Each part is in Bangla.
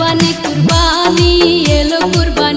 কুরবানি কুরবানি এলো কুরবানি।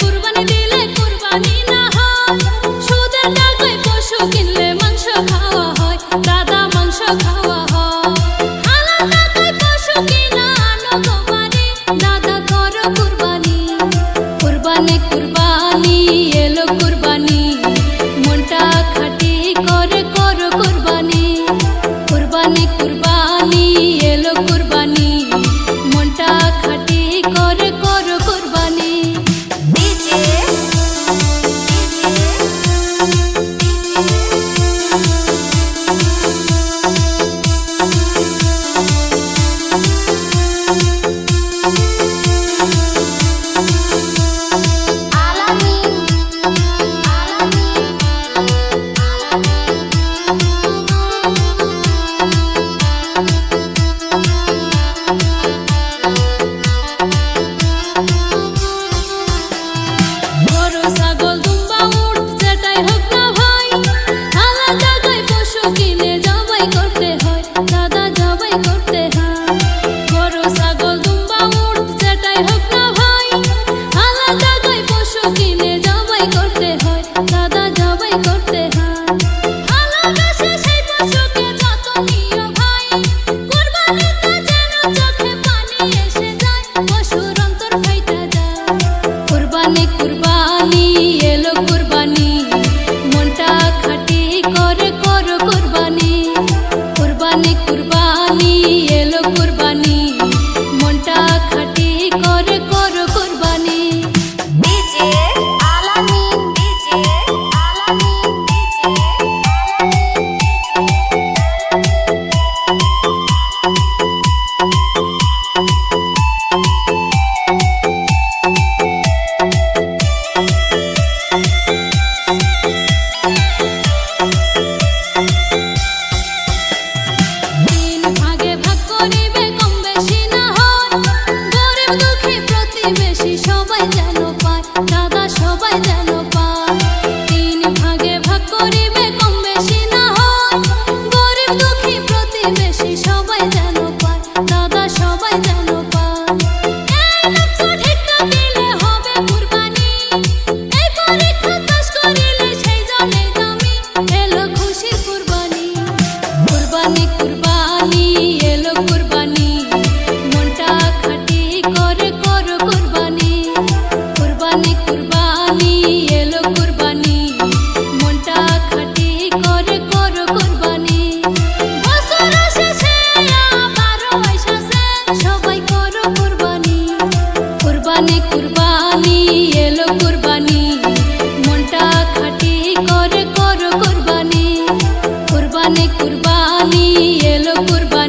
কুরবানি দিলে কুরবানি না হয়। কুরবানি কুরবানি কুরবানি এলো কুরবানি।